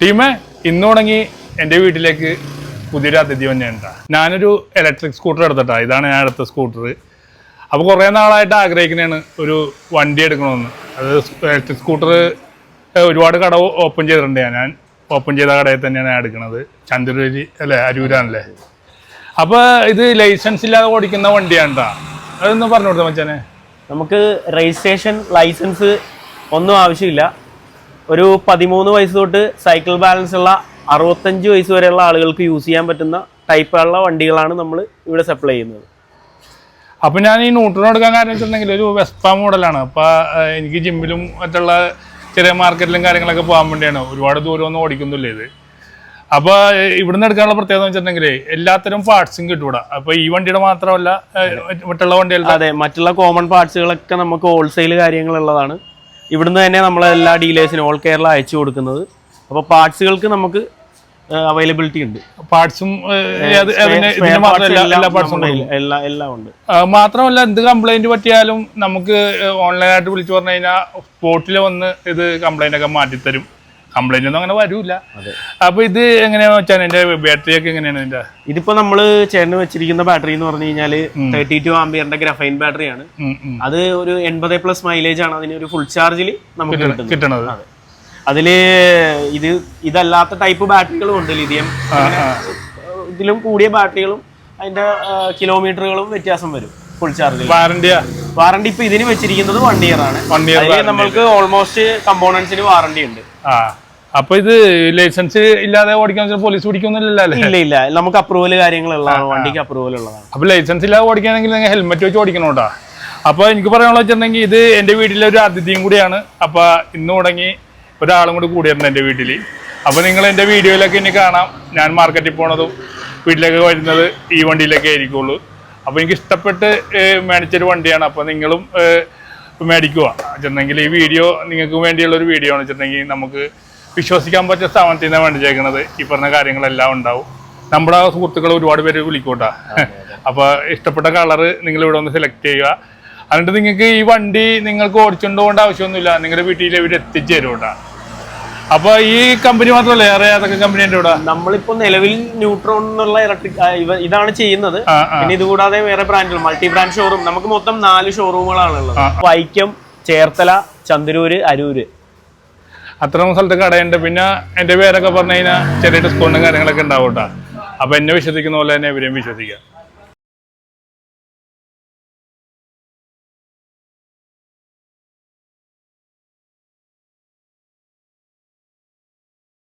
ടീമേ ഇന്ന് എന്റെ വീട്ടിലേക്ക് പുതിയൊരു അതിഥി തന്നെയുണ്ട് ഞാനൊരു ഇലക്ട്രിക് സ്കൂട്ടർ എടുത്തിട്ടാ. ഇതാണ് ഞാൻ എടുത്ത സ്കൂട്ടർ അപ്പോൾ കുറേ നാളായിട്ട് ആഗ്രഹിക്കുന്നതാണ് ഒരു വണ്ടി എടുക്കണമെന്ന്. അത് ഇലക്ട്രിക് സ്കൂട്ടർ ഒരുപാട് കട ഓപ്പൺ ചെയ്തിട്ടുണ്ട് ഞാൻ. ഞാൻ ഓപ്പൺ ചെയ്ത കടയിൽ തന്നെയാണ് ഞാൻ എടുക്കുന്നത്. ചന്ദ്രൂരി അല്ലേ അരൂരാണല്ലേ? അപ്പോൾ ഇത് ലൈസൻസ് ഇല്ലാതെ ഓടിക്കുന്ന വണ്ടിയാണ് കേട്ടോ അതൊന്ന് പറഞ്ഞു കൊടുത്താൽ മച്ചാനെ. നമുക്ക് രജിസ്ട്രേഷൻ ലൈസൻസ് ഒന്നും ആവശ്യമില്ല. ഒരു പതിമൂന്ന് വയസ്സ് തൊട്ട് സൈക്കിൾ ബാലൻസ് ഉള്ള അറുപത്തഞ്ച് വയസ്സ് വരെയുള്ള ആളുകൾക്ക് യൂസ് ചെയ്യാൻ പറ്റുന്ന ടൈപ്പുള്ള വണ്ടികളാണ് നമ്മൾ ഇവിടെ സപ്ലൈ ചെയ്യുന്നത്. അപ്പൊ ഞാൻ ഈ ന്യൂട്രൺ എടുക്കാൻ കാരണം വെച്ചിട്ടുണ്ടെങ്കിൽ ഒരു വെസ്പ മോഡലാണ് അപ്പോൾ എനിക്ക് ജിമ്മിലും മറ്റുള്ള ചെറിയ മാർക്കറ്റിലും കാര്യങ്ങളൊക്കെ പോകാൻ വേണ്ടിയാണ്. ഒരുപാട് ദൂരം ഒന്നും ഓടിക്കുന്നില്ല ഇത്. അപ്പോൾ ഇവിടെ ഇവിടുന്ന് എടുക്കാനുള്ള പ്രത്യേകത വെച്ചിട്ടുണ്ടെങ്കിൽ എല്ലാത്തരം പാർട്സും കിട്ടൂടാ. അപ്പൊ ഈ വണ്ടിയുടെ മാത്രമല്ല മറ്റുള്ള വണ്ടികളുടെ അതെ മറ്റുള്ള കോമൺ പാർട്സുകളൊക്കെ നമുക്ക് ഹോൾസെയിൽ കാര്യങ്ങളുള്ളതാണ് ഇവിടുന്ന് തന്നെ നമ്മൾ എല്ലാ ഡീലേഴ്സിനും ഓൾ കേരള അയച്ചു കൊടുക്കുന്നത്. അപ്പോൾ പാർട്സുകൾക്ക് നമുക്ക് അവൈലബിലിറ്റി ഉണ്ട്. പാർട്സും എല്ലാം എല്ലാ ഉണ്ട്. മാത്രമല്ല എന്ത് കംപ്ലൈന്റ് പറ്റിയാലും നമുക്ക് ഓൺലൈനായിട്ട് വിളിച്ചു പറഞ്ഞു കഴിഞ്ഞാൽ സ്പോട്ടിൽ വന്ന് ഇത് കംപ്ലൈന്റ് ഒക്കെ മാറ്റിത്തരും. കംപ്ലൈന്റ് ഒന്നും അങ്ങനെ വരൂല. അപ്പൊ ഇത് എങ്ങനെയാ വെച്ചാൽ എന്റെ ബാറ്ററി ഒക്കെ എങ്ങനെയാണ് ഇതിന്റെ ഇതിപ്പോ നമ്മൾ ചേട്ടന് വെച്ചിരിക്കുന്ന ബാറ്ററി എന്ന് പറഞ്ഞു കഴിഞ്ഞാൽ തേർട്ടി ടു ആംബിയറിന്റെ ഗ്രഫൈൻ ബാറ്ററിയാണ്. അത് ഒരു എൺപത് പ്ലസ് മൈലേജ് ആണ് അതിന് ഒരു ഫുൾ ചാർജിൽ നമുക്ക് കിട്ടുന്നത്. അതിൽ ഇത് ഇതല്ലാത്ത ടൈപ്പ് ബാറ്ററികളും ഉണ്ട് ലിഥിയം. ഇതിലും കൂടിയ ബാറ്ററികളും അതിന്റെ കിലോമീറ്ററുകളും വ്യത്യാസം വരും ഫുൾ ചാർജിൽ വാറന്റിയാ വാറണ്ടി ഇപ്പൊ ഇതിന് വെച്ചിരിക്കുന്നത് വൺ ഇയർ ആണ്. വൺ ഇയർ നമ്മൾക്ക് ഓൾമോസ്റ്റ് കമ്പോണൻസിന് വാറണ്ടി ഉണ്ട്. ആ അപ്പൊ ഇത് ലൈസൻസ് ഇല്ലാതെ ഓടിക്കാൻ പോലീസ് പിടിക്കൊന്നുമില്ലല്ലോ ഇല്ല ഇല്ല. നമുക്ക് അപ്രൂവൽ കാര്യങ്ങളുള്ളതാണ് വണ്ടിക്ക് അപ്രൂവൽ ഉള്ളതാണ്. അപ്പൊ ലൈസൻസ് ഇല്ലാതെ ഓടിക്കുകയാണെങ്കിൽ നിങ്ങൾ ഹെൽമെറ്റ് വെച്ച് ഓടിക്കണം കേട്ടോ. അപ്പൊ എനിക്ക് പറയാനുള്ള വെച്ചിട്ടുണ്ടെങ്കിൽ ഇത് എന്റെ വീട്ടിലെ ഒരു അതിഥിയും കൂടിയാണ്. അപ്പൊ ഇന്ന് തുടങ്ങി ഒരാളും കൂടി കൂടിയിരുന്നു എന്റെ വീട്ടിൽ അപ്പൊ നിങ്ങൾ എന്റെ വീഡിയോയിലൊക്കെ ഇനി കാണാം. ഞാൻ മാർക്കറ്റിൽ പോണതും വീട്ടിലേക്ക് വരുന്നത് ഈ വണ്ടിയിലൊക്കെ ആയിരിക്കുള്ളൂ. അപ്പൊ എനിക്ക് ഇഷ്ടപ്പെട്ട് മേടിച്ചൊരു വണ്ടിയാണ്. അപ്പൊ നിങ്ങളും മേടിക്കുക. വെച്ചിട്ടുണ്ടെങ്കിൽ ഈ വീഡിയോ നിങ്ങൾക്ക് വേണ്ടിയുള്ള ഒരു വീഡിയോ ആണ് വെച്ചിട്ടുണ്ടെങ്കിൽ നമുക്ക് വിശ്വസിക്കാൻ പറ്റിയ സ്ഥാപനത്തിൽ നിന്നാണ് വേണ്ടിച്ചേക്കുന്നത് ഈ പറഞ്ഞ കാര്യങ്ങളെല്ലാം ഉണ്ടാവും. നമ്മുടെ സുഹൃത്തുക്കൾ ഒരുപാട് പേര് വിളിക്കൂട്ടാ. അപ്പൊ ഇഷ്ടപ്പെട്ട കളറ് നിങ്ങൾ ഇവിടെ ഒന്ന് സെലക്ട് ചെയ്യുക. എന്നിട്ട് നിങ്ങൾക്ക് ഈ വണ്ടി നിങ്ങൾക്ക് ഓടിച്ചുകൊണ്ട് പോകേണ്ട ആവശ്യമൊന്നുമില്ല. നിങ്ങളുടെ വീട്ടിൽ ഇവർ എത്തിച്ചു തരും കേട്ടാ അപ്പൊ ഈ കമ്പനി മാത്രമല്ല വേറെ ഏതൊക്കെ കമ്പനി ഉണ്ട് ഇവിടെ? നമ്മളിപ്പോ നിലവിൽ ന്യൂട്രോൺ എന്നുള്ള ഇലക്ട്രിക് ഇതാണ് ചെയ്യുന്നത്. പിന്നെ ഇത് കൂടാതെ വേറെ ബ്രാൻഡുകൾ മൾട്ടി ബ്രാൻഡ് ഷോറൂം നമുക്ക് മൊത്തം നാല് ഷോറൂമുകളാണ് ഉള്ളത് വൈക്കം ചേർത്തല ചന്ദരൂര് അരൂര്. അത്രയും സ്ഥലത്ത് കടയുണ്ട്. പിന്നെ എന്റെ പേരൊക്കെ പറഞ്ഞു കഴിഞ്ഞാൽ ചെറിയ ഡിസ്കൗണ്ടും കാര്യങ്ങളൊക്കെ ഉണ്ടാവും കേട്ടോ. അപ്പൊ എന്നെ വിശ്വസിക്കുന്ന പോലെ തന്നെ ഇവരെയും വിശ്വസിക്കാം.